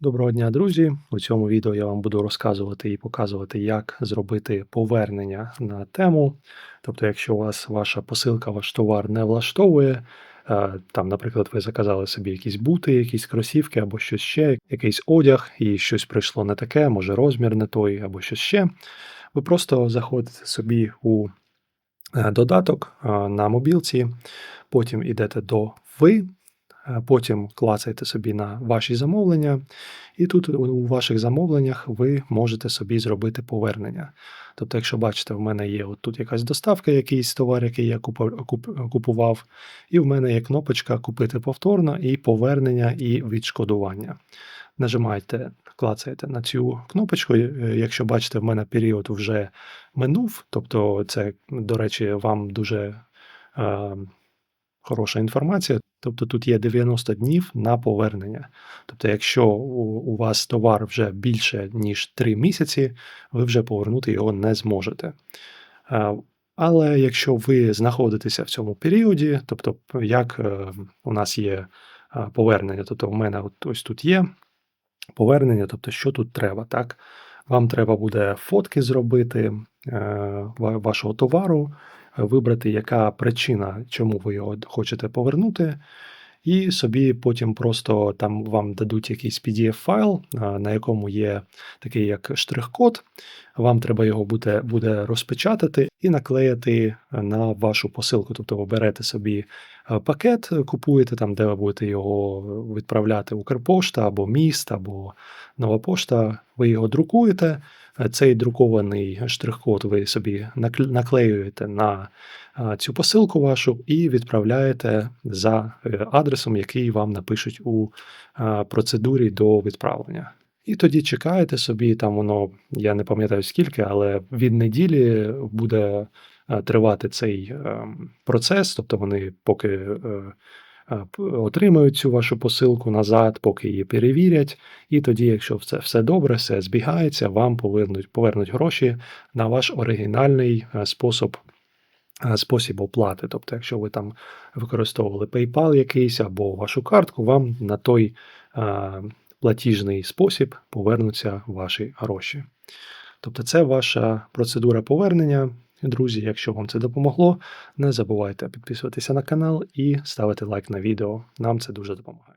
Доброго дня, друзі! У цьому відео я вам буду розказувати і показувати, як зробити повернення на тему. Тобто, якщо у вас ваша посилка, ваш товар не влаштовує, е, там, наприклад, ви заказали собі якісь бути, якісь кросівки або щось ще, якийсь одяг, і щось прийшло не таке, може розмір не той, або щось ще. Ви просто заходите собі у е, додаток е, на мобілці, потім йдете до ви. Е, Потім клацаєте собі на ваші замовлення, і тут у- ваших замовленнях ви можете собі зробити повернення. Тобто, якщо бачите, в мене є от тут якась доставка, якийсь товар, який я купував, і в мене є кнопочка Купити повторно і повернення і відшкодування. Нажимаєте, клацаєте на цю кнопочку. е, Якщо бачите, в мене період вже минув, тобто це, до речі, вам дуже е, хороша інформація. Тобто тут є 90 днів на повернення. Тобто, якщо у, у вас товар вже більше ніж 3 місяці, ви вже повернути його не зможете. Але якщо ви знаходитеся в цьому періоді, тобто як е, у нас є е, повернення, тобто в мене ось тут є повернення, тобто що тут треба, так? Вам треба буде фотки зробити е, вашого товару, вибрати, яка причина, чому ви його хочете повернути, і собі потім просто там вам дадуть якийсь PDF-файл, на якому є такий як штрих-код. Вам треба його буде, буде розпечатати і наклеїти на вашу посилку. Тобто ви берете собі е, пакет, купуєте там, де ви будете його відправляти Укрпошта або міст, або нова пошта. Ви його друкуєте. Е, Цей друкований штрих-код ви собі наклеюєте на цю посилку вашу і відправляєте за е, адресом, який вам напишуть у процедурі до відправлення. І тоді чекаєте собі, там воно, я не пам'ятаю скільки, але від неділі буде е, тривати цей е, процес, тобто вони поки е, е, отримають цю вашу посилку назад, поки її перевірять. І тоді, якщо все, все добре, все збігається, вам повернуть, повернуть гроші на ваш оригінальний спосіб спосіб оплати. Тобто, якщо ви там використовували PayPal якийсь або вашу картку, вам на той платіжний спосіб повернуться ваші гроші. Тобто, це ваша процедура повернення. Друзі, якщо вам це допомогло, не забувайте підписуватися на канал і ставити лайк на відео. Нам це дуже допомагає.